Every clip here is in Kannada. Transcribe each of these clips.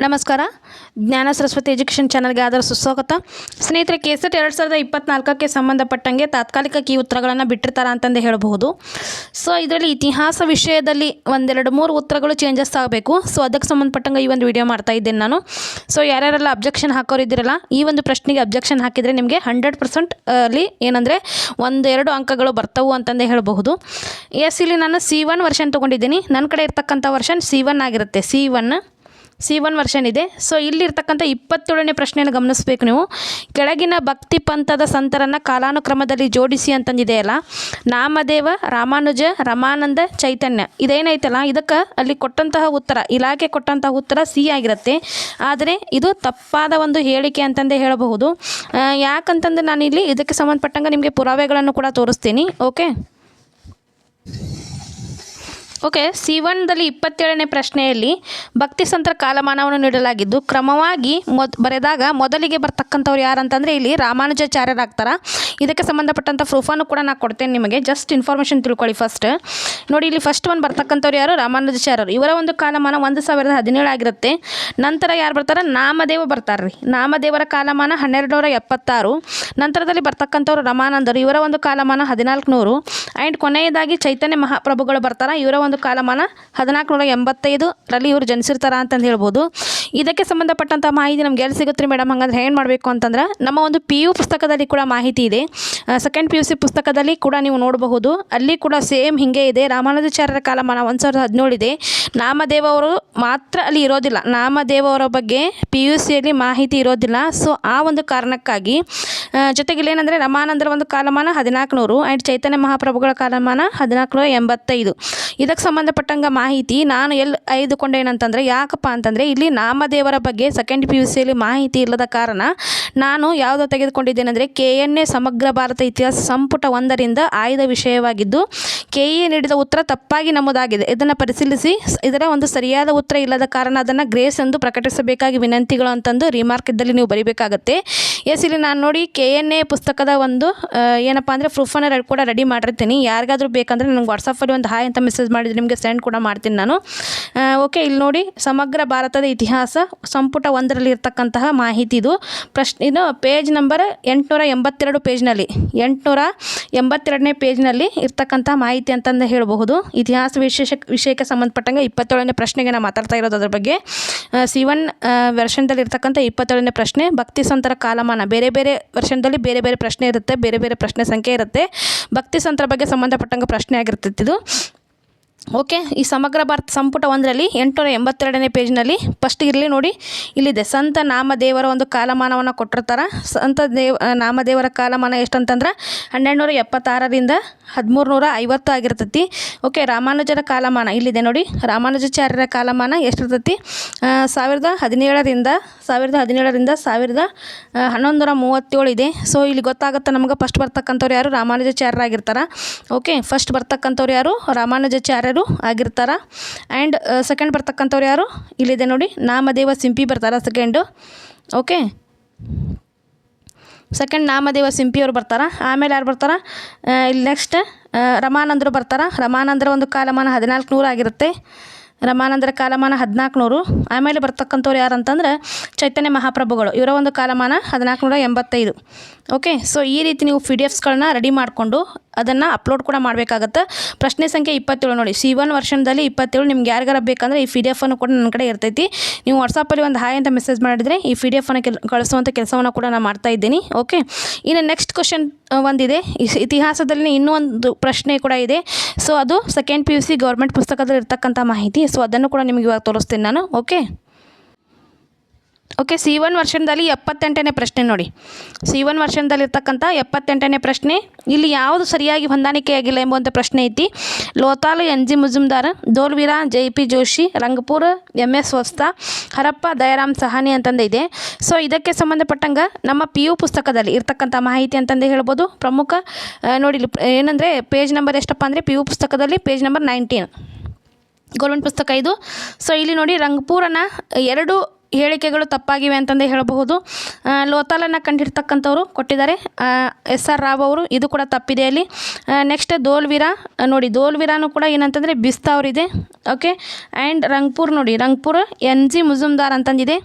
ನಮಸ್ಕಾರ. ಜ್ಞಾನ ಸರಸ್ವತಿ ಎಜುಕೇಷನ್ ಚಾನಲ್ಗೆ ಆದರ ಸುಸ್ವಾಗತ. ಸ್ನೇಹಿತರೆ, ಕೆಸೆಟ್ ಎರಡು ಸಾವಿರದ ಇಪ್ಪತ್ನಾಲ್ಕಕ್ಕೆ ಸಂಬಂಧಪಟ್ಟಂಗೆ ತಾತ್ಕಾಲಿಕ ಕೀ ಉತ್ತರಗಳನ್ನು ಬಿಟ್ಟಿರ್ತಾರೆ ಅಂತಂದು ಹೇಳಬಹುದು. ಸೊ, ಇದರಲ್ಲಿ ಇತಿಹಾಸ ವಿಷಯದಲ್ಲಿ ಒಂದೆರಡು ಮೂರು ಉತ್ತರಗಳು ಚೇಂಜಸ್ ಆಗಬೇಕು. ಸೊ, ಅದಕ್ಕೆ ಸಂಬಂಧಪಟ್ಟಂಗೆ ಈ ಒಂದು ವಿಡಿಯೋ ಮಾಡ್ತಾ ಇದ್ದೇನೆ ನಾನು. ಸೊ ಯಾರ್ಯಾರೆಲ್ಲ ಅಬ್ಜೆಕ್ಷನ್ ಹಾಕೋರಿದ್ದೀರಲ್ಲ ಈ ಒಂದು ಪ್ರಶ್ನೆಗೆ ಅಬ್ಜೆಕ್ಷನ್ ಹಾಕಿದರೆ ನಿಮಗೆ ಹಂಡ್ರೆಡ್ ಪರ್ಸೆಂಟ್ ಅಲ್ಲಿ ಏನಂದರೆ ಒಂದೆರಡು ಅಂಕಗಳು ಬರ್ತವು ಅಂತಂದು ಹೇಳಬಹುದು. ಎಸ್ ಇಲ್ಲಿ ನಾನು ಸಿ ಒನ್ ವರ್ಷನ್ ತೊಗೊಂಡಿದ್ದೀನಿ. ನನ್ನ ಕಡೆ ಇರ್ತಕ್ಕಂಥ ವರ್ಷನ್ ಸಿ ಒನ್ ಆಗಿರುತ್ತೆ. C one C one version ಇದೆ. ಸೊ ಇಲ್ಲಿರ್ತಕ್ಕಂಥ ಇಪ್ಪತ್ತೇಳನೇ ಪ್ರಶ್ನೆಯನ್ನು ಗಮನಿಸಬೇಕು ನೀವು. ಕೆಳಗಿನ ಭಕ್ತಿ ಪಂಥದ ಸಂತರನ್ನು ಕಾಲಾನುಕ್ರಮದಲ್ಲಿ ಜೋಡಿಸಿ ಅಂತಂದಿದೆಯಲ್ಲ ನಾಮದೇವ, ರಾಮಾನುಜ, ರಮಾನಂದ, ಚೈತನ್ಯ. ಇದೇನೈತಲ್ಲ? ಇದಕ್ಕೆ ಅಲ್ಲಿ ಕೊಟ್ಟಂತಹ ಉತ್ತರ, ಇಲಾಖೆ ಕೊಟ್ಟಂತಹ ಉತ್ತರ ಸಿ ಆಗಿರುತ್ತೆ. ಆದರೆ ಇದು ತಪ್ಪಾದ ಒಂದು ಹೇಳಿಕೆ ಅಂತಂದೇ ಹೇಳಬಹುದು. ಯಾಕಂತಂದು ಯಾಕಂತಂದ್ರೆ ನಾನು ಇಲ್ಲಿ ಇದಕ್ಕೆ ಸಂಬಂಧಪಟ್ಟಂಗೆ ನಿಮಗೆ ಪುರಾವೆಗಳನ್ನು ಕೂಡ ತೋರಿಸ್ತೀನಿ. ಓಕೆ ಓಕೆ ಸಿ ಒನ್ದಲ್ಲಿ ಇಪ್ಪತ್ತೇಳನೇ ಪ್ರಶ್ನೆಯಲ್ಲಿ ಭಕ್ತಿ ಸಂತರ ಕಾಲಮಾನವನ್ನು ನೀಡಲಾಗಿದ್ದು, ಕ್ರಮವಾಗಿ ಮೊದ್, ಬರೆದಾಗ ಮೊದಲಿಗೆ ಬರ್ತಕ್ಕಂಥವ್ರು ಯಾರು ಅಂತಂದರೆ ಇಲ್ಲಿ ರಾಮಾನುಜಾಚಾರ್ಯರಾಗ್ತಾರೆ. ಇದಕ್ಕೆ ಸಂಬಂಧಪಟ್ಟಂಥ ಪ್ರೂಫನ್ನು ಕೂಡ ನಾನು ಕೊಡ್ತೇನೆ ನಿಮಗೆ. ಜಸ್ಟ್ ಇನ್ಫಾರ್ಮೇಷನ್ ತಿಳ್ಕೊಳ್ಳಿ ಫಸ್ಟ್ ನೋಡಿ, ಇಲ್ಲಿ ಫಸ್ಟ್ ಒಂದು ಬರ್ತಕ್ಕಂಥವ್ರು ಯಾರು? ರಾಮಾನುಜಾಚಾರ್ಯರು ಇವರ ಒಂದು ಕಾಲಮಾನ ಒಂದು ಸಾವಿರದ ಹದಿನೇಳು ಆಗಿರುತ್ತೆ. ನಂತರ ಯಾರು ಬರ್ತಾರೆ? ನಾಮದೇವ ಬರ್ತಾರೆ ರೀ ನಾಮದೇವರ ಕಾಲಮಾನ ಹನ್ನೆರಡು ನೂರ ಎಪ್ಪತ್ತಾರು. ನಂತರದಲ್ಲಿ ಬರ್ತಕ್ಕಂಥವ್ರು ರಮಾನಂದರು. ಇವರ ಒಂದು ಕಾಲಮಾನ ಹದಿನಾಲ್ಕು ನೂರು ಆ್ಯಂಡ್ ಕೊನೆಯದಾಗಿ ಚೈತನ್ಯ ಮಹಾಪ್ರಭುಗಳು ಬರ್ತಾರೆ. ಇವರ ಒಂದು ಕಾಲಮಾನ ಹದಿನಾಲ್ಕು ನೂರ ಎಂಬತ್ತೈದರಲ್ಲಿ ಇವರು ಜನಿಸಿರ್ತಾರ ಅಂತಂದು ಹೇಳ್ಬೋದು. ಇದಕ್ಕೆ ಸಂಬಂಧಪಟ್ಟಂಥ ಮಾಹಿತಿ ನಮ್ಗೆ ಎಲ್ಲಿ ಸಿಗುತ್ತೆ ಮೇಡಮ್? ಹಂಗಂದ್ರೆ ಏನು ಮಾಡಬೇಕು ಅಂತಂದ್ರೆ ನಮ್ಮ ಒಂದು ಪಿ ಯು ಪುಸ್ತಕದಲ್ಲಿ ಕೂಡ ಮಾಹಿತಿ ಇದೆ. ಸೆಕೆಂಡ್ ಪಿ ಯು ಸಿ ಪುಸ್ತಕದಲ್ಲಿ ಕೂಡ ನೀವು ನೋಡಬಹುದು. ಅಲ್ಲಿ ಕೂಡ ಸೇಮ್ ಹಿಂಗೆ ಇದೆ. ರಾಮಾನುಜಾಚಾರ್ಯರ ಕಾಲಮಾನ ಒಂದು ಸಾವಿರದ ಹದಿನೇಳು ಇದೆ. ನಾಮದೇವ ಅವರು ಮಾತ್ರ ಅಲ್ಲಿ ಇರೋದಿಲ್ಲ. ನಾಮದೇವ ಅವರ ಬಗ್ಗೆ ಪಿ ಯು ಸಿಯಲ್ಲಿ ಮಾಹಿತಿ ಇರೋದಿಲ್ಲ. ಸೊ ಆ ಒಂದು ಕಾರಣಕ್ಕಾಗಿ ಜೊತೆಗೆ ಇಲ್ಲೇನೆಂದರೆ ರಮಾನಂದರ ಒಂದು ಕಾಲಮಾನ ಹದಿನಾಲ್ಕು ನೂರು ಆ್ಯಂಡ್ ಚೈತನ್ಯ ಮಹಾಪ್ರಭುಗಳ ಕಾಲಮಾನ ಹದಿನಾಲ್ಕು ನೂರ ಎಂಬತ್ತೈದು. ಇದಕ್ಕೆ ಸಂಬಂಧಪಟ್ಟಂಗೆ ಮಾಹಿತಿ ನಾನು ಎಲ್ಲಿ ಏನಂತಂದರೆ, ಯಾಕಪ್ಪ ಅಂತಂದರೆ ಇಲ್ಲಿ ನಾಮದೇವರ ಬಗ್ಗೆ ಸೆಕೆಂಡ್ ಪಿ ಯು ಸಿಯಲ್ಲಿ ಮಾಹಿತಿ ಇಲ್ಲದ ಕಾರಣ ನಾನು ಯಾವುದು ತೆಗೆದುಕೊಂಡಿದ್ದೇನೆಂದರೆ ಕೆ ಎನ್ ಎ ಸಮಗ್ರ ಭಾರತ ಇತಿಹಾಸ ಸಂಪುಟ ಒಂದರಿಂದ ಆಯ್ದ ವಿಷಯವಾಗಿದ್ದು ಕೆ ಎ ನೀಡಿದ ಉತ್ತರ ತಪ್ಪಾಗಿ ನಮ್ಮದಾಗಿದೆ. ಇದನ್ನು ಪರಿಶೀಲಿಸಿ, ಇದರ ಒಂದು ಸರಿಯಾದ ಉತ್ತರ ಇಲ್ಲದ ಕಾರಣ ಅದನ್ನು ಗ್ರೇಸ್ ಎಂದು ಪ್ರಕಟಿಸಬೇಕಾಗಿ ವಿನಂತಿಗಳು ಅಂತಂದು ರಿಮಾರ್ಕ್ ಇದ್ದಲ್ಲಿ ನೀವು ಬರೀಬೇಕಾಗತ್ತೆ. ಎಸ್ ಇಲ್ಲಿ ನಾನು ನೋಡಿ ಕೆ ಎನ್ ಎ ಪುಸ್ತಕದ ಒಂದು ಏನಪ್ಪ ಅಂದರೆ ಪ್ರೂಫನ್ನು ರೆಡ್ ಕೂಡ ರೆಡಿ ಮಾಡಿರ್ತೀನಿ. ಯಾರಿಗಾದರೂ ಬೇಕಂದರೆ ನನಗೆ ವಾಟ್ಸಪ್ಪಲ್ಲಿ ಒಂದು ಹಾಯ್ ಅಂತ ಮೆಸೇಜ್ ಮಾಡಿದ್ರೆ ನಿಮಗೆ ಸೆಂಡ್ ಕೂಡ ಮಾಡ್ತೀನಿ ನಾನು. ಓಕೆ ಇಲ್ಲಿ ನೋಡಿ ಸಮಗ್ರ ಭಾರತದ ಇತಿಹಾಸ, ಸಂಪುಟ ಒಂದರಲ್ಲಿ ಇರ್ತಕ್ಕಂತಹ ಮಾಹಿತಿ ಇದು. ಪ್ರಶ್ನೆ ಇದು ಪೇಜ್ ನಂಬರ್ ಎಂಟುನೂರ ಎಂಬತ್ತೆರಡು ಪೇಜ್ನಲ್ಲಿ ಎಂಟುನೂರ ಎಂಬತ್ತೆರಡನೇ ಪೇಜ್ನಲ್ಲಿ ಇರ್ತಕ್ಕಂಥ ಮಾಹಿತಿ ಅಂತಂದು ಹೇಳಬಹುದು. ಇತಿಹಾಸ ವಿಶೇಷ, ವಿಷಯಕ್ಕೆ ಸಂಬಂಧಪಟ್ಟಂಗೆ ಇಪ್ಪತ್ತೇಳನೇ ಪ್ರಶ್ನೆಗೆ ನಾನು ಮಾತಾಡ್ತಾ ಇರೋದು ಅದ್ರ ಬಗ್ಗೆ. ಸಿ ಒನ್ ವರ್ಷನ್ದಲ್ಲಿ ಇರ್ತಕ್ಕಂಥ ಇಪ್ಪತ್ತೇಳನೇ ಪ್ರಶ್ನೆ, ಭಕ್ತಿ ಸಂತರ ಕಾಲಮಾನ ಬೇರೆ ಬೇರೆ ವರ್ಷನದಲ್ಲಿ ಬೇರೆ ಬೇರೆ ಪ್ರಶ್ನೆ ಇರುತ್ತೆ, ಬೇರೆ ಬೇರೆ ಪ್ರಶ್ನೆ ಸಂಖ್ಯೆ ಇರುತ್ತೆ. ಭಕ್ತಿ ಸಂತರ ಬಗ್ಗೆ ಸಂಬಂಧಪಟ್ಟಂಗೆ ಪ್ರಶ್ನೆ ಆಗಿರ್ತಿತ್ತು ಓಕೆ, ಈ ಸಮಗ್ರ ಭಾರತ ಸಂಪುಟ ಒಂದರಲ್ಲಿ ಎಂಟುನೂರ ಎಂಬತ್ತೆರಡನೇ ಪೇಜ್ನಲ್ಲಿ ಫಸ್ಟ್ ಇರಲಿ ನೋಡಿ. ಇಲ್ಲಿದೆ, ಸಂತ ನಾಮದೇವರ ಒಂದು ಕಾಲಮಾನವನ್ನು ಕೊಟ್ಟಿರ್ತಾರೆ. ಸಂತ ದೇವ, ನಾಮದೇವರ ಕಾಲಮಾನ ಎಷ್ಟಂತಂದ್ರೆ ಹನ್ನೆರಡು ನೂರ ಎಪ್ಪತ್ತಾರರಿಂದ ಹದಿಮೂರು ನೂರ ಐವತ್ತು ಆಗಿರ್ತೈತಿ. ಓಕೆ, ರಾಮಾನುಜರ ಕಾಲಮಾನ, ಇಲ್ಲಿದೆ ನೋಡಿ. ರಾಮಾನುಜಾಚಾರ್ಯರ ಕಾಲಮಾನ ಎಷ್ಟಿರ್ತೈತಿ? ಸಾವಿರದ ಹದಿನೇಳರಿಂದ ಸಾವಿರದ ಹದಿನೇಳರಿಂದ ಸಾವಿರದ ಹನ್ನೊಂದರ ಮೂವತ್ತೇಳು ಇದೆ. ಸೊ ಇಲ್ಲಿ ಗೊತ್ತಾಗುತ್ತೆ ನಮ್ಗೆ ಫಸ್ಟ್ ಬರ್ತಕ್ಕಂಥವ್ರು ಯಾರು? ರಾಮಾನುಜಾಚಾರ್ಯರಾಗಿರ್ತಾರೆ ಓಕೆ ಫಸ್ಟ್ ಬರ್ತಕ್ಕಂಥವ್ರು ಯಾರು? ರಾಮಾನುಜಾಚಾರ್ಯರು ಆಗಿರ್ತಾರೆ? ಆ್ಯಂಡ್ ಸೆಕೆಂಡ್ ಬರ್ತಕ್ಕಂಥವ್ರು ಯಾರು? ಇಲ್ಲಿದೆ ನೋಡಿ, ನಾಮದೇವ ಸಿಂಪಿ ಬರ್ತಾರೆ ಸೆಕೆಂಡು ಓಕೆ ಸೆಕೆಂಡ್ ನಾಮದೇವ ಸಿಂಪಿಯವರು ಬರ್ತಾರೆ? ಆಮೇಲೆ ಯಾರು ಬರ್ತಾರೆ? ಇಲ್ಲಿ ನೆಕ್ಸ್ಟ್ ರಮಾನಂದರು ಬರ್ತಾರೆ? ರಮಾನಂದರ ಒಂದು ಕಾಲಮಾನ ಹದಿನಾಲ್ಕು ನೂರು ಆಗಿರುತ್ತೆ. ರಮಾನಂದರ ಕಾಲಮಾನ ಹದಿನಾಲ್ಕು ನೂರು ಆಮೇಲೆ ಬರ್ತಕ್ಕಂಥವ್ರು ಯಾರು ಅಂತಂದ್ರೆ ಚೈತನ್ಯ ಮಹಾಪ್ರಭುಗಳು. ಇವರ ಒಂದು ಕಾಲಮಾನ ಹದಿನಾಲ್ಕುನೂರ ಎಂಬತ್ತೈದು. ಓಕೆ ಸೊ ಈ ರೀತಿ ನೀವು ಪಿ ಡಿ ಎಫ್ಸ್ಗಳನ್ನ ರೆಡಿ ಮಾಡಿಕೊಂಡು ಅದನ್ನು ಅಪ್ಲೋಡ್ ಕೂಡ ಮಾಡಬೇಕಾಗತ್ತೆ. ಪ್ರಶ್ನೆ ಸಂಖ್ಯೆ ಇಪ್ಪತ್ತೇಳು ನೋಡಿ ಸಿ ಒನ್ ವರ್ಷನದಲ್ಲಿ ಇಪ್ಪತ್ತೇಳು ನಿಮ್ಗೆ ಯಾರಿಗಾರ ಬೇಕಂದ್ರೆ ಈ ಪಿ ಡಿ ಎಫನ್ನು ಕೂಡ ನನ್ನ ಕಡೆ ಇರ್ತೈತಿ. ನೀವು ವಾಟ್ಸಪ್ಪಲ್ಲಿ ಒಂದು ಹಾಯ್ ಅಂತ ಮೆಸೇಜ್ ಮಾಡಿದರೆ ಈ ಪಿ ಡಿ ಎಫನ್ನು ಕೆಲ್ ಕಳಿಸುವಂಥ ಕೆಲಸವನ್ನು ಕೂಡ ನಾನು ಮಾಡ್ತಾ ಇದ್ದೀನಿ ಓಕೆ ಇನ್ನು ನೆಕ್ಸ್ಟ್ ಕ್ವಶನ್ ಒಂದಿದೆ. ಇತಿಹಾಸದಲ್ಲಿ ಇನ್ನೂ ಒಂದು ಪ್ರಶ್ನೆ ಕೂಡ ಇದೆ. ಸೊ ಅದು second P U C government ಪುಸ್ತಕದಲ್ಲಿ ಇರ್ತಕ್ಕಂಥ ಮಾಹಿತಿ. ಸೊ ಅದನ್ನು ಕೂಡ ನಿಮಗೆ ಇವಾಗ ತೋರಿಸ್ತೀನಿ ನಾನು ಓಕೆ ಓಕೆ ಸಿ ಒನ್ ವರ್ಷನ್ದಲ್ಲಿ ಎಪ್ಪತ್ತೆಂಟನೇ ಪ್ರಶ್ನೆ ನೋಡಿ. ಸಿ ಒನ್ ವರ್ಷನ್ದಲ್ಲಿ ಇರ್ತಕ್ಕಂಥ ಎಪ್ಪತ್ತೆಂಟನೇ ಪ್ರಶ್ನೆ, ಇಲ್ಲಿ ಯಾವುದು ಸರಿಯಾಗಿ ಹೊಂದಾಣಿಕೆಯಾಗಿಲ್ಲ ಎಂಬುವಂಥ ಪ್ರಶ್ನೆ ಐತಿ. Lothal N G Majumdar, Dholavira, J P Joshi, Rangpur M S ವಸ್ತಾ, Harappa, Dayaram Sahni ಅಂತಂದು ಇದೆ. ಸೊ ಇದಕ್ಕೆ ಸಂಬಂಧಪಟ್ಟಂಗೆ ನಮ್ಮ ಪಿ ಯು ಪುಸ್ತಕದಲ್ಲಿ ಇರ್ತಕ್ಕಂಥ ಮಾಹಿತಿ ಅಂತಂದು ಹೇಳ್ಬೋದು. ಪ್ರಮುಖ ನೋಡಿಲಿ ಏನಂದರೆ ಪೇಜ್ ನಂಬರ್ ಎಷ್ಟಪ್ಪ ಅಂದರೆ ಪಿ ಯು ಪುಸ್ತಕದಲ್ಲಿ ಪೇಜ್ ನಂಬರ್ ನೈನ್ಟೀನ್ ಗೌರ್ಮೆಂಟ್ ಪುಸ್ತಕ ಇದು. ಸೊ ಇಲ್ಲಿ ನೋಡಿ ರಂಗಪೂರನ ಎರಡು ಹೇಳಿಕೆಗಳು ತಪ್ಪಾಗಿವೆ ಅಂತಂದೇ ಹೇಳಬಹುದು. ಲೋತಾಲನ್ನು ಕಂಡಿರ್ತಕ್ಕಂಥವ್ರು ಕೊಟ್ಟಿದ್ದಾರೆ. ಎಸ್ ಆರ್ ರಾವ್ ಅವರು, ಇದು ಕೂಡ ತಪ್ಪಿದೆ ಅಲ್ಲಿ. ನೆಕ್ಸ್ಟ್ ದೋಲ್ವೀರ, ನೋಡಿ, ದೋಲ್ವೀರಾನು ಕೂಡ ಏನಂತಂದರೆ ಬಿಸ್ತಾ ಅವರಿದೆ. ಓಕೆ ಆ್ಯಂಡ್ ರಂಗ್ಪುರ್ ನೋಡಿ, ರಂಗ್ಪುರ್ ಎನ್ ಜಿ ಮುಜುಮ್ದಾರ್ ಅಂತಂದಿದೆ.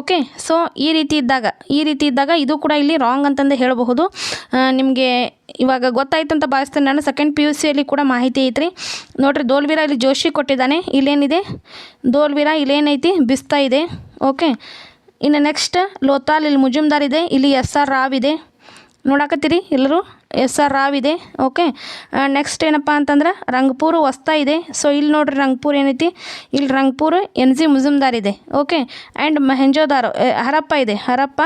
ಓಕೆ ಸೊ ಈ ರೀತಿ ಇದ್ದಾಗ, ಈ ರೀತಿ ಇದ್ದಾಗ ಇದು ಕೂಡ ಇಲ್ಲಿ ರಾಂಗ್ ಅಂತಂದು ಹೇಳಬಹುದು. ನಿಮಗೆ ಇವಾಗ ಗೊತ್ತಾಯ್ತು ಅಂತ ಭಾವಿಸ್ತೇನೆ ನಾನು. ಸೆಕೆಂಡ್ ಪಿ ಯು ಸಿಯಲ್ಲಿ ಕೂಡ ಮಾಹಿತಿ ಐತ್ರಿ. ನೋಡ್ರಿ, ದೋಲ್ವೀರ ಇಲ್ಲಿ ಜೋಶಿ ಕೊಟ್ಟಿದ್ದಾನೆ. ಇಲ್ಲೇನಿದೆ? ದೋಲ್ವೀರ ಇಲ್ಲೇನೈತಿ? ಬಿಸ್ತಾ ಇದೆ. ಓಕೆ ಇನ್ನು ನೆಕ್ಸ್ಟ್ ಲೋತಾಲ್ ಇಲ್ಲಿ ಮುಜುಮ್ದಾರ್ ಇದೆ, ಇಲ್ಲಿ ಎಸ್ ಆರ್ ರಾವ್ ಇದೆ. ನೋಡಾಕತ್ತೀರಿ ಎಲ್ಲರೂ? ಎಸ್ ಆರ್ ರಾವ್ ಇದೆ. ಓಕೆ ನೆಕ್ಸ್ಟ್ ಏನಪ್ಪ ಅಂತಂದ್ರೆ ರಂಗ್ಪೂರ್ ಹೊಸ್ತಾ ಇದೆ. ಸೊ ಇಲ್ಲಿ ನೋಡ್ರಿ ರಂಗ್ಪೂರ್ ಏನೈತಿ? ಇಲ್ಲಿ ರಂಗ್ಪೂರ್ ಎನ್ ಜಿ ಮುಜುಮ್ದಾರ್ ಇದೆ. ಓಕೆ ಆ್ಯಂಡ್ ಮೆಹೆಂಜೋದಾರೋ ಹರಪ್ಪ ಇದೆ. ಹರಪ್ಪ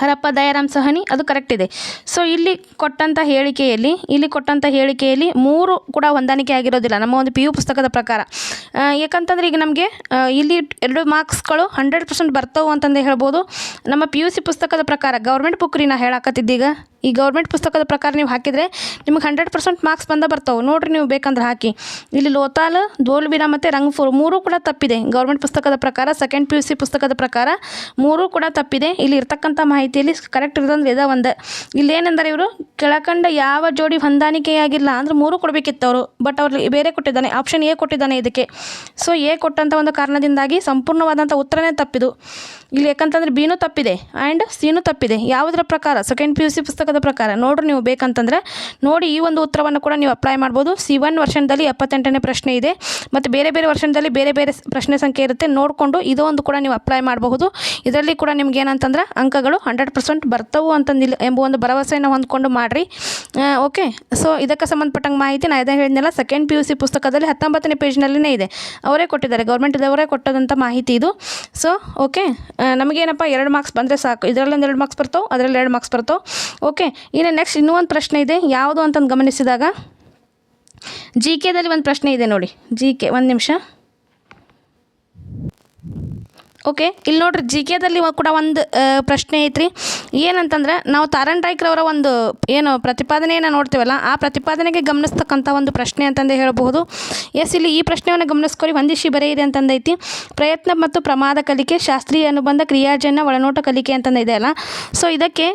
ಹರಪ್ಪ ದಯಾರಾಮ್ ಸಹನಿ ಅದು ಕರೆಕ್ಟ್ ಇದೆ. ಸೊ ಇಲ್ಲಿ ಕೊಟ್ಟಂಥ ಹೇಳಿಕೆಯಲ್ಲಿ, ಇಲ್ಲಿ ಕೊಟ್ಟಂಥ ಹೇಳಿಕೆಯಲ್ಲಿ ಮೂರು ಕೂಡ ಹೊಂದಾಣಿಕೆ ಆಗಿರೋದಿಲ್ಲ, ನಮ್ಮ ಒಂದು ಪಿ ಯು ಪುಸ್ತಕದ ಪ್ರಕಾರ. ಯಾಕಂತಂದ್ರೆ ಈಗ ನಮಗೆ ಇಲ್ಲಿ ಎರಡು ಮಾರ್ಕ್ಸ್ಗಳು ಹಂಡ್ರೆಡ್ ಪರ್ಸೆಂಟ್ ಬರ್ತವೆ ಅಂತಂದು ಹೇಳ್ಬೋದು. ನಮ್ಮ ಪಿ ಯು ಸಿ ಪುಸ್ತಕದ ಪ್ರಕಾರ ಗೌರ್ಮೆಂಟ್ ಬುಕ್ ರೀ ನಾ ಹೇಳಾಕತ್ತಿದ್ದೀಗ. ಈ ಗೌರ್ಮೆಂಟ್ ಪುಸ್ತಕದ ಪ್ರಕಾರ ನೀವು ಹಾಕಿದರೆ ನಿಮಗೆ ಹಂಡ್ರೆಡ್ ಪರ್ಸೆಂಟ್ ಮಾರ್ಕ್ಸ್ ಬಂದ ಬರ್ತಾವೆ. ನೋಡಿರಿ ನೀವು ಬೇಕಂದ್ರೆ ಹಾಕಿ. ಇಲ್ಲಿ ಲೋತಾಲ್, ದೋಲ್ವೀರ ಮತ್ತು ರಂಗ್ಫೂರ್ ಮೂರೂ ಕೂಡ ತಪ್ಪಿದೆ. ಗೌರ್ಮೆಂಟ್ ಪುಸ್ತಕದ ಪ್ರಕಾರ ಸೆಕೆಂಡ್ ಪಿ ಯು ಸಿ ಪುಸ್ತಕದ ಪ್ರಕಾರ ಮೂರೂ ಕೂಡ ತಪ್ಪಿದೆ. ಇಲ್ಲಿ ಇರ್ತಕ್ಕಂಥ ಮಾಹಿತಿಯಲ್ಲಿ ಕರೆಕ್ಟ್ ಇರೋದಂದ್ರೆ ಇದ ಒಂದು. ಇಲ್ಲಿ ಏನಂದರೆ ಇವರು ಕೆಳಕಂಡ ಯಾವ ಜೋಡಿ ಹೊಂದಾಣಿಕೆಯಾಗಿಲ್ಲ ಅಂದ್ರೆ ಮೂರು ಕೊಡಬೇಕಿತ್ತು ಅವರು ಬಟ್ ಅವ್ರು ಬೇರೆ ಕೊಟ್ಟಿದ್ದಾನೆ. ಆಪ್ಷನ್ ಎ ಕೊಟ್ಟಿದ್ದಾನೆ ಇದಕ್ಕೆ. ಸೊ ಎ ಕೊಟ್ಟಂಥ ಒಂದು ಕಾರಣದಿಂದಾಗಿ ಸಂಪೂರ್ಣವಾದಂಥ ಉತ್ತರನೇ ತಪ್ಪಿದು. ಇಲ್ಲಿ ಯಾಕಂತಂದ್ರೆ ಬಿನೂ ತಪ್ಪಿದೆ. ಆ್ಯಂಡ್ ಸಿನೂ ತಪ್ಪಿದೆ. ಯಾವುದರ ಪ್ರಕಾರ? ಸೆಕೆಂಡ್ ಪಿ ಯು ಸಿ ಪುಸ್ತಕದ ಪ್ರಕಾರ ನೋಡ್ರಿ ನೀವು ಬೇಕಂತಂದ್ರೆ ನೋಡಿ ಈ ಒಂದು ಉತ್ತರವನ್ನು ಕೂಡ ನೀವು ಅಪ್ಲೈ ಮಾಡ್ಬೋದು. ಸಿ ಒನ್ ವರ್ಷನ್ದಲ್ಲಿ ಎಪ್ಪತ್ತೆಂಟನೇ ಪ್ರಶ್ನೆ ಇದೆ. ಮತ್ತು ಬೇರೆ ಬೇರೆ ವರ್ಷನದಲ್ಲಿ ಬೇರೆ ಬೇರೆ ಪ್ರಶ್ನೆ ಸಂಖ್ಯೆ ಇರುತ್ತೆ. ನೋಡಿಕೊಂಡು ಇದು ಒಂದು ಕೂಡ ನೀವು ಅಪ್ಲೈ ಮಾಡಬಹುದು. ಇದರಲ್ಲಿ ಕೂಡ ನಿಮ್ಗೆ ಏನಂತಂದ್ರೆ ಅಂಕಗಳು ಹಂಡ್ರೆಡ್ ಪರ್ಸೆಂಟ್ ಬರ್ತವು ಅಂತಂದಿಲ್ಲ ಎಂಬ ಒಂದು ಭರವಸೆಯನ್ನು ಹೊಂದ್ಕೊಂಡು ಮಾಡಿರಿ. ಓಕೆ ಸೊ ಇದಕ್ಕೆ ಸಂಬಂಧಪಟ್ಟಂಗೆ ಮಾಹಿತಿ ನಾನು ಇದೇ ಹೇಳಿದ್ನಲ್ಲ ಸೆಕೆಂಡ್ ಪಿ ಯು ಸಿ ಪುಸ್ತಕದಲ್ಲಿ ಹತ್ತೊಂಬತ್ತನೇ ಪೇಜ್ನಲ್ಲಿನೇ ಇದೆ. ಅವರೇ ಕೊಟ್ಟಿದ್ದಾರೆ, ಗೌರ್ಮೆಂಟ್ದವರೇ ಕೊಟ್ಟದಂಥ ಮಾಹಿತಿ ಇದು. ಸೊ ಓಕೆ ನಮಗೇನಪ್ಪ ಎರಡು ಮಾರ್ಕ್ಸ್ ಬಂದರೆ ಸಾಕು. ಇದರಲ್ಲಿ ಒಂದು ಎರಡು ಮಾರ್ಕ್ಸ್ ಬರ್ತಾವೆ, ಅದರಲ್ಲಿ ಎರಡು ಮಾರ್ಕ್ಸ್ ಬರ್ತಾವೆ. ಓಕೆ ಇನ್ನು ನೆಕ್ಸ್ಟ್ ಇನ್ನೂ ಒಂದು ಪ್ರಶ್ನೆ ಇದೆ. ಯಾವುದು ಅಂತಂದು ಗಮನಿಸಿದಾಗ? ಜಿ ಕೆದಲ್ಲಿ ಒಂದು ಪ್ರಶ್ನೆ ಇದೆ ನೋಡಿ. ಜಿ ಕೆ ಒಂದು ನಿಮಿಷ. ಓಕೆ ಇಲ್ಲಿ ನೋಡ್ರಿ ಜಿ ಕೆದಲ್ಲಿ ಕೂಡ ಒಂದು ಪ್ರಶ್ನೆ ಐತ್ರಿ. ಏನಂತಂದ್ರೆ, ನಾವು ತಾರನ್ ರಾಯ್ಕರವರ ಒಂದು, ಏನು, ಪ್ರತಿಪಾದನೆಯನ್ನು ನೋಡ್ತೀವಲ್ಲ, ಆ ಪ್ರತಿಪಾದನೆಗೆ ಗಮನಿಸ್ತಕ್ಕಂಥ ಒಂದು ಪ್ರಶ್ನೆ ಅಂತಂದೇ ಹೇಳಬಹುದು. ಎಸ್, ಇಲ್ಲಿ ಈ ಪ್ರಶ್ನೆಯನ್ನು ಗಮನಿಸ್ಕೊರಿ ಹೊಂದಿಸಿ ಬರೆಯಿರಿ ಅಂತಂದೈತಿ. ಪ್ರಯತ್ನ ಮತ್ತು ಪ್ರಮಾದ ಕಲಿಕೆ, ಶಾಸ್ತ್ರೀಯ ಅನುಬಂಧ, ಕ್ರಿಯಾಜನ್ಯ, ಒಳನೋಟ ಕಲಿಕೆ ಅಂತಂದು ಇದೆ ಅಲ್ಲ. ಸೊ ಇದಕ್ಕೆ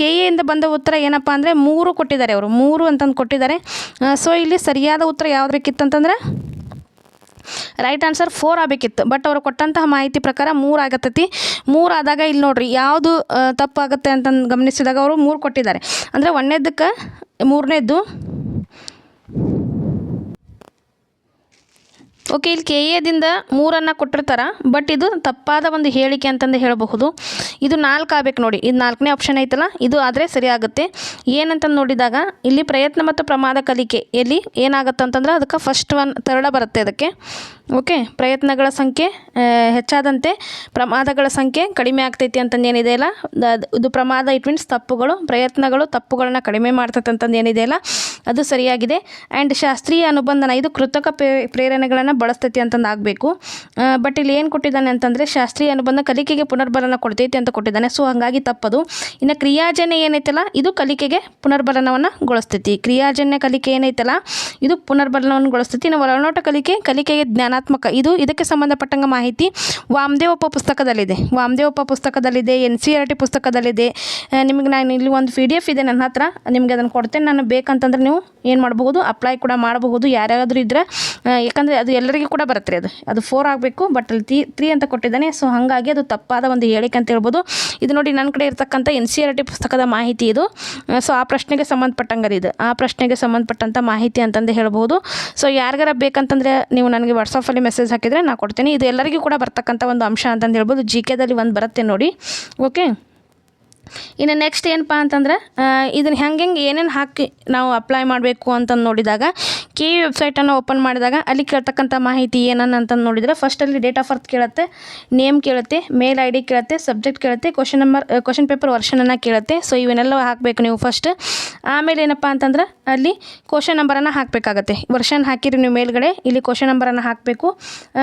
ಕೆ ಎಯಿಂದ ಬಂದ ಉತ್ತರ ಏನಪ್ಪ ಅಂದರೆ, ಮೂರು ಕೊಟ್ಟಿದ್ದಾರೆ ಅವರು. ಮೂರು ಅಂತಂದು ಕೊಟ್ಟಿದ್ದಾರೆ. ಸೊ ಇಲ್ಲಿ ಸರಿಯಾದ ಉತ್ತರ ಯಾವ್ದು ಬೇಕಿತ್ತಂತಂದ್ರೆ ರೈಟ್ ಆನ್ಸರ್ ಫೋರ್ ಆಗಬೇಕಿತ್ತು. ಬಟ್ ಅವರು ಕೊಟ್ಟಂತಹ ಮಾಹಿತಿ ಪ್ರಕಾರ ಮೂರು ಆಗತ್ತತಿ. ಮೂರು ಆದಾಗ ಇಲ್ಲಿ ನೋಡ್ರಿ, ಯಾವುದು ತಪ್ಪಾಗುತ್ತೆ ಅಂತಂದು ಗಮನಿಸಿದಾಗ ಅವರು ಮೂರು ಕೊಟ್ಟಿದ್ದಾರೆ. ಅಂದರೆ ಒಂದನೇದಕ್ಕೆ ಮೂರನೇದ್ದು ಓಕೆ ಇಲ್ಲಿ ಕೆ ಎದಿಂದ ಮೂರನ್ನು ಕೊಟ್ಟಿರ್ತಾರೆ ಬಟ್ ಇದು ತಪ್ಪಾದ ಒಂದು ಹೇಳಿಕೆ ಅಂತಂದು ಹೇಳಬಹುದು. ಇದು ನಾಲ್ಕು ಆಗಬೇಕು ನೋಡಿ. ಇದು ನಾಲ್ಕನೇ ಆಪ್ಷನ್ ಐತಲ್ಲ, ಇದು ಆದರೆ ಸರಿಯಾಗುತ್ತೆ. ಏನಂತಂದು ನೋಡಿದಾಗ, ಇಲ್ಲಿ ಪ್ರಯತ್ನ ಮತ್ತು ಪ್ರಮಾದ ಕಲಿಕೆ, ಎಲ್ಲಿ ಏನಾಗುತ್ತೆ ಅಂತಂದ್ರೆ ಅದಕ್ಕೆ ಫಸ್ಟ್ ಒನ್ ತರಳ ಬರುತ್ತೆ ಅದಕ್ಕೆ ಓಕೆ ಪ್ರಯತ್ನಗಳ ಸಂಖ್ಯೆ ಹೆಚ್ಚಾದಂತೆ ಪ್ರಮಾದಗಳ ಸಂಖ್ಯೆ ಕಡಿಮೆ ಆಗ್ತೈತಿ ಅಂತಂದು ಏನಿದೆ ಅಲ್ಲ ಇದು ಪ್ರಮಾದ ಇಟ್ ಮೀನ್ಸ್ ತಪ್ಪುಗಳು, ಪ್ರಯತ್ನಗಳು ತಪ್ಪುಗಳನ್ನ ಕಡಿಮೆ ಮಾಡ್ತೈತೆ ಅಂತಂದು ಏನಿದೆ ಅಲ್ಲ, ಅದು ಸರಿಯಾಗಿದೆ. ಆ್ಯಂಡ್ ಶಾಸ್ತ್ರೀಯ ಅನುಬಂಧನ, ಇದು ಕೃತಕ ಪ್ರೇ ಪ್ರೇರಣೆಗಳನ್ನು ಬಳಸ್ತೈತಿ ಅಂತಂದು ಆಗಬೇಕು. ಬಟ್ ಇಲ್ಲಿ ಏನು ಕೊಟ್ಟಿದ್ದಾನೆ ಅಂತಂದರೆ ಶಾಸ್ತ್ರೀಯ ಅನುಬಂಧ ಕಲಿಕೆಗೆ ಪುನರ್ಬಲನ ಕೊಡ್ತೈತಿ ಅಂತ ಕೊಟ್ಟಿದ್ದಾನೆ. ಸೊ ಹಾಗಾಗಿ ತಪ್ಪದು. ಇನ್ನು ಕ್ರಿಯಾಜನ್ಯ ಏನೈತಲ್ಲ, ಇದು ಕಲಿಕೆಗೆ ಪುನರ್ಬಲನವನ್ನು ಗೊಳಿಸ್ತೈತಿ. ಕ್ರಿಯಾಜನ್ಯ ಕಲಿಕೆ ಏನೈತಲ್ಲ, ಇದು ಪುನರ್ಬಲನವನ್ನು ಗೊಳಿಸ್ತೈತಿ. ಇನ್ನು ಒಳನೋಟ ಕಲಿಕೆ, ಕಲಿಕೆಗೆ ಜ್ಞಾನಾತ್ಮಕ. ಇದು ಇದಕ್ಕೆ ಸಂಬಂಧಪಟ್ಟಂಗೆ ಮಾಹಿತಿ ವಾಮದೇವಪ್ಪ ಪುಸ್ತಕದಲ್ಲಿದೆ. ವಾಮದೇವಪ್ಪ ಪುಸ್ತಕದಲ್ಲಿದೆ, ಎನ್ ಸಿ ಆರ್ ಟಿ ಪುಸ್ತಕದಲ್ಲಿದೆ. ನಿಮಗೆ ನಾನು ಇಲ್ಲಿ ಒಂದು ಪಿ ಡಿ ಎಫ್ ಇದೆ ನನ್ನ ಹತ್ರ. ನಿಮಗೆ ಅದನ್ನು ಕೊಡ್ತೇನೆ. ನಾನು ಬೇಕಂತಂದ್ರೆ ನೀವು ಏನು ಮಾಡಬಹುದು ಅಪ್ಲೈ ಕೂಡ ಮಾಡಬಹುದು. ಯಾರ್ಯಾರಾದರೂ ಇದ್ದರೆ ಯಾಕಂದರೆ ಅದು ಎಲ್ಲರಿಗೂ ಕೂಡ ಬರುತ್ತೆ ರೀ ಅದು. ಅದು ಫೋರ್ ಆಗಬೇಕು ಬಟ್ ಅಲ್ಲಿ ತ್ರೀ ತ್ರೀ ಅಂತ ಕೊಟ್ಟಿದ್ದಾನೆ. ಸೊ ಹಾಗಾಗಿ ಅದು ತಪ್ಪಾದ ಒಂದು ಹೇಳಿಕೆ ಅಂತ ಹೇಳ್ಬೋದು. ಇದು ನೋಡಿ ನನ್ನ ಕಡೆ ಇರತಕ್ಕಂಥ ಎನ್ ಸಿ ಆರ್ ಟಿ ಪುಸ್ತಕದ ಮಾಹಿತಿ ಇದು. ಸೊ ಆ ಪ್ರಶ್ನೆಗೆ ಸಂಬಂಧಪಟ್ಟಂಗೆ ಇದು. ಆ ಪ್ರಶ್ನೆಗೆ ಸಂಬಂಧಪಟ್ಟಂಥ ಮಾಹಿತಿ ಅಂತಂದು ಹೇಳ್ಬೋದು. ಸೊ ಯಾರಿಗಾರ ಬೇಕಂತಂದರೆ ನೀವು ನನಗೆ ವಾಟ್ಸಪ್ಪಲ್ಲಿ ಮೆಸೇಜ್ ಹಾಕಿದರೆ ನಾನು ಕೊಡ್ತೀನಿ. ಇದು ಎಲ್ಲರಿಗೂ ಕೂಡ ಬರ್ತಕ್ಕಂಥ ಒಂದು ಅಂಶ ಅಂತಂದು ಹೇಳ್ಬೋದು. ಜಿ ಕೆದಲ್ಲಿ ಒಂದು ಬರುತ್ತೆ ನೋಡಿ. ಓಕೆ ಇನ್ನು ನೆಕ್ಸ್ಟ್ ಏನಪ್ಪ ಅಂತಂದ್ರೆ ಇದನ್ನು ಹೆಂಗೆ ಹೆಂಗೆ ಏನೇನು ಹಾಕಿ ನಾವು ಅಪ್ಲೈ ಮಾಡಬೇಕು ಅಂತಂದು ನೋಡಿದಾಗ ಕೆ ಇ ವೆಬ್ಸೈಟನ್ನು ಓಪನ್ ಮಾಡಿದಾಗ ಅಲ್ಲಿ ಕೇಳ್ತಕ್ಕಂಥ ಮಾಹಿತಿ ಏನನ್ನ ನೋಡಿದರೆ ಫಸ್ಟಲ್ಲಿ ಡೇಟ್ ಆಫ್ ಬರ್ತ್ ಕೇಳುತ್ತೆ ನೇಮ್ ಕೇಳುತ್ತೆ ಮೇಲ್ ಐ ಡಿ ಕೇಳುತ್ತೆ ಸಬ್ಜೆಕ್ಟ್ ಕೇಳುತ್ತೆ ಕ್ವಶನ್ ನಂಬರ್ ಕ್ವಶನ್ ಪೇಪರ್ ವರ್ಷನನ್ನು ಕೇಳುತ್ತೆ. ಸೊ ಇವನ್ನೆಲ್ಲ ಹಾಕಬೇಕು ನೀವು ಫಸ್ಟ್ ಆಮೇಲೆ ಏನಪ್ಪ ಅಂತಂದ್ರೆ ಅಲ್ಲಿ ಕ್ವಶನ್ ನಂಬರನ್ನು ಹಾಕಬೇಕಾಗತ್ತೆ. ವರ್ಷನ್ ಹಾಕಿರಿ ನೀವು ಮೇಲ್ಗಡೆ, ಇಲ್ಲಿ ಕ್ವಶನ್ ನಂಬರನ್ನು ಹಾಕಬೇಕು.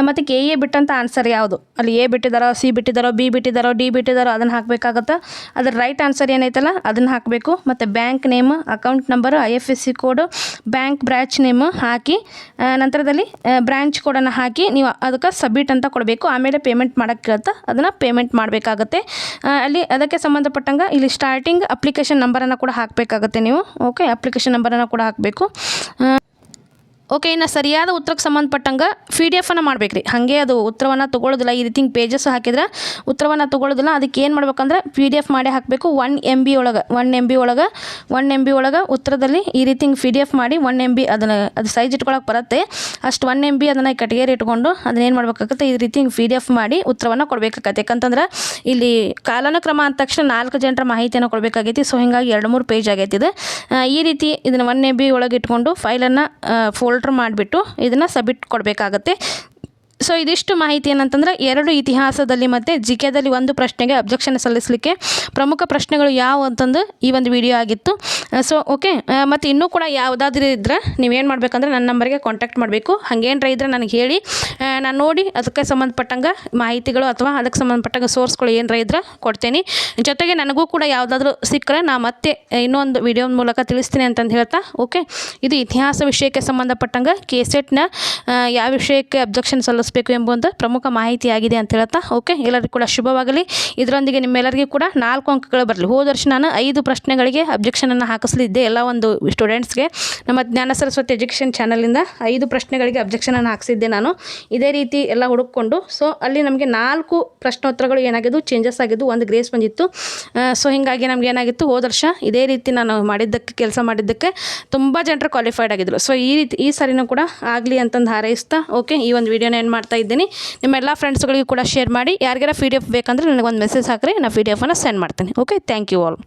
ಮತ್ತು ಕೆ ಎ ಬಿಟ್ಟಂಥ ಆನ್ಸರ್ ಯಾವುದು? ಅಲ್ಲಿ ಎ ಬಿಟ್ಟಿದ್ದಾರೋ ಸಿ ಬಿಟ್ಟಿದ್ದಾರೋ ಬಿ ಬಿಟ್ಟಿದ್ದಾರೋ ಡಿ ಬಿಟ್ಟಿದ್ದಾರೋ ಅದನ್ನು ಹಾಕಬೇಕಾಗತ್ತೆ. ಅದರ ರೈಟ್ ಆನ್ಸರ್ ಏನೈತಲ್ಲ ಅದನ್ನು ಹಾಕಬೇಕು. ಮತ್ತು bank name account number I F S C code bank branch name ಹಾಕಿ ನಂತರದಲ್ಲಿ ಬ್ರ್ಯಾಂಚ್ ಕೋಡನ್ನು ಹಾಕಿ ನೀವು ಅದಕ್ಕೆ ಸಬ್ಮಿಟ್ ಅಂತ ಕೊಡಬೇಕು. ಆಮೇಲೆ ಪೇಮೆಂಟ್ ಮಾಡೋಕ್ಕೆ ಕೇಳ್ತಾ ಅದನ್ನು ಪೇಮೆಂಟ್ ಮಾಡಬೇಕಾಗತ್ತೆ. ಅಲ್ಲಿ ಅದಕ್ಕೆ ಸಂಬಂಧಪಟ್ಟಂಗೆ ಇಲ್ಲಿ ಸ್ಟಾರ್ಟಿಂಗ್ ಅಪ್ಲಿಕೇಶನ್ ನಂಬರನ್ನು ಕೂಡ ಹಾಕಬೇಕಾಗತ್ತೆ ನೀವು. ಓಕೆ ಅಪ್ಲಿಕೇಶನ್ ನಂಬರನ್ನು ಕೂಡ ಹಾಕಬೇಕು. ಓಕೆ ಇನ್ನು ಸರಿಯಾದ ಉತ್ತರಕ್ಕೆ ಸಂಬಂಧಪಟ್ಟಂಗೆ ಪಿ ಡಿ ಎಫನ್ನು ಮಾಡ್ಬೇಕು ರೀ ಹಾಗೆ ಅದು ಉತ್ತರವನ್ನು ತೊಗೊಳ್ಳೋದಿಲ್ಲ ಈ ರೀತಿ ಪೇಜಸ್ ಹಾಕಿದ್ರೆ ಉತ್ತರವನ್ನು ತೊಗೊಳ್ಳೋದಿಲ್ಲ ಅದಕ್ಕೆ ಏನು ಮಾಡ್ಬೇಕಂದ್ರೆ ಪಿ ಡಿ ಎಫ್ ಮಾಡಿ ಹಾಕಬೇಕು. ಒನ್ ಎಂ ಬಿ ಒಳಗೆ ಒನ್ ಎಂ ಬಿ ಒಳಗೆ ಒನ್ ಎಂ ಬಿ ಒಳಗೆ ಉತ್ತರದಲ್ಲಿ ಈ ರೀತಿ ಪಿ ಡಿ ಎಫ್ ಮಾಡಿ ಒನ್ ಎಂ ಬಿ ಅದನ್ನು, ಅದು ಸೈಜ್ ಇಟ್ಕೊಳಕ್ಕೆ ಬರುತ್ತೆ. ಅಷ್ಟು ಒನ್ ಎಂ ಬಿ ಅದನ್ನು ಕಟ್ಟಿಗೆರಿ ಇಟ್ಕೊಂಡು ಅದನ್ನ ಏನು ಮಾಡ್ಬೇಕಾಗತ್ತೆ? ಈ ರೀತಿ ಪಿ ಡಿ ಎಫ್ ಮಾಡಿ ಉತ್ತರವನ್ನು ಕೊಡಬೇಕಾಗತ್ತೆ. ಯಾಕಂತಂದ್ರೆ ಇಲ್ಲಿ ಕಾಲಾನುಕ್ರಮ ಅಂದ ತಕ್ಷಣ ನಾಲ್ಕು ಜನರ ಮಾಹಿತಿಯನ್ನು ಕೊಡಬೇಕಾಗೈತಿ. ಸೊ ಹಿಂಗಾಗಿ ಎರಡು ಮೂರು ಪೇಜ್ ಆಗೈತಿದೆ ಈ ರೀತಿ ಇದನ್ನು ಒನ್ ಎಂ ಬಿ ಒಳಗೆ ಇಟ್ಕೊಂಡು ಫೈಲನ್ನು ಫೋಲ್ಡ್ರ್ ಮಾಡಿಬಿಟ್ಟು ಇದನ್ನು ಸಬ್ಮಿಟ್ ಕೊಡಬೇಕಾಗತ್ತೆ. ಸೊ ಇದಿಷ್ಟು ಮಾಹಿತಿ ಏನಂತಂದ್ರೆ, ಎರಡು ಇತಿಹಾಸದಲ್ಲಿ ಮತ್ತು ಜಿ ಕೆದಲ್ಲಿ ಒಂದು ಪ್ರಶ್ನೆಗೆ ಅಬ್ಜೆಕ್ಷನ್ ಸಲ್ಲಿಸಲಿಕ್ಕೆ ಪ್ರಮುಖ ಪ್ರಶ್ನೆಗಳು ಯಾವ ಅಂತಂದು ಈ ಒಂದು ವಿಡಿಯೋ ಆಗಿತ್ತು. ಸೊ ಓಕೆ ಮತ್ತು ಇನ್ನೂ ಕೂಡ ಯಾವುದಾದ್ರೂ ಇದ್ರೆ ನೀವೇನು ಮಾಡಬೇಕಂದ್ರೆ ನನ್ನ ನಂಬರ್ಗೆ ಕಾಂಟ್ಯಾಕ್ಟ್ ಮಾಡಬೇಕು. ಹಾಗೇನ್ರ ಇದ್ರೆ ನನಗೆ ಹೇಳಿ. ನಾನು ನೋಡಿ ಅದಕ್ಕೆ ಸಂಬಂಧಪಟ್ಟಂಗೆ ಮಾಹಿತಿಗಳು ಅಥವಾ ಅದಕ್ಕೆ ಸಂಬಂಧಪಟ್ಟಂಗೆ ಸೋರ್ಸ್ಗಳು ಏನರ ಇದ್ರೆ ಕೊಡ್ತೇನೆ. ಜೊತೆಗೆ ನನಗೂ ಕೂಡ ಯಾವುದಾದ್ರೂ ಸಿಕ್ಕರೆ ನಾ ಮತ್ತೆ ಇನ್ನೊಂದು ವಿಡಿಯೋ ಮೂಲಕ ತಿಳಿಸ್ತೀನಿ ಅಂತಂದು ಹೇಳ್ತಾ ಓಕೆ ಇದು ಇತಿಹಾಸ ವಿಷಯಕ್ಕೆ ಸಂಬಂಧಪಟ್ಟಂಗೆ ಕೆ ಸೆಟ್ನ ಯಾವ ವಿಷಯಕ್ಕೆ ಅಬ್ಜೆಕ್ಷನ್ ಸಲ್ಲಿಸಬೇಕು ಎಂಬುವಂಥ ಪ್ರಮುಖ ಮಾಹಿತಿ ಆಗಿದೆ ಅಂತ ಹೇಳ್ತಾ ಓಕೆ ಎಲ್ಲರಿಗೂ ಕೂಡ ಶುಭವಾಗಲಿ. ಇದರೊಂದಿಗೆ ನಿಮ್ಮೆಲ್ಲರಿಗೂ ಕೂಡ ನಾಲ್ಕು ಅಂಕಗಳು ಬರಲಿ. ಹೋದ ವರ್ಷ ನಾನು ಐದು ಪ್ರಶ್ನೆಗಳಿಗೆ ಅಬ್ಜೆಕ್ಷನನ್ನು ಹಾಕಿಸಲಿದ್ದೆ ಎಲ್ಲ ಒಂದು ಸ್ಟೂಡೆಂಟ್ಸ್ಗೆ ನಮ್ಮ ಜ್ಞಾನ ಸರಸ್ವತಿ ಎಜುಕೇಷನ್ ಚಾನಲಿಂದ ಐದು ಪ್ರಶ್ನೆಗಳಿಗೆ ಅಬ್ಜೆಕ್ಷನನ್ನು ಹಾಕಿಸಿದ್ದೆ ನಾನು. ಇದೇ ರೀತಿ ಎಲ್ಲ ಹುಡುಕೊಂಡು ಸೊ ಅಲ್ಲಿ ನಮಗೆ ನಾಲ್ಕು ಪ್ರಶ್ನೋತ್ತರಗಳು ಏನಾಗಿದ್ದು ಚೇಂಜಸ್ ಆಗಿದ್ದು, ಒಂದು ಗ್ರೇಸ್ ಬಂದಿತ್ತು. ಸೊ ಹೀಗಾಗಿ ನಮ್ಗೆ ಏನಾಗಿತ್ತು, ಹೋದ ವರ್ಷ ಇದೇ ರೀತಿ ನಾನು ಮಾಡಿದ್ದಕ್ಕೆ, ಕೆಲಸ ಮಾಡಿದ್ದಕ್ಕೆ ತುಂಬ ಜನರು ಕ್ವಾಲಿಫೈಡ್ ಆಗಿದ್ರು. ಸೊ ಈ ರೀತಿ, ಈ ಸರಿನೂ ಕೂಡ ಆಗಲಿ ಅಂತಂದು ಹಾರೈಸ್ತಾ ಓಕೆ ಈ ಒಂದು ವಿಡಿಯೋನ ಏನು ಮಾಡ್ತಾ ಇದ್ದೀನಿ. ನಿಮ್ಮೆಲ್ಲ ಫ್ರೆಂಡ್ಸ್ಗಳಿಗೂ ಕೂಡ ಶೇರ್ ಮಾಡಿ. ಯಾರಿಗಾರ ಪಿ ಡಿ ಎಫ್ ಬೇಕಂದರೆ ನನಗೆ ಒಂದು ಮೆಸೇಜ್ ಹಾಕ್ರಿ. ನಾನು ಪಿ ಡಿ ಎಫನ್ನು ಸೆಂಡ್ ಮಾಡ್ತೀನಿ. Okay thank you all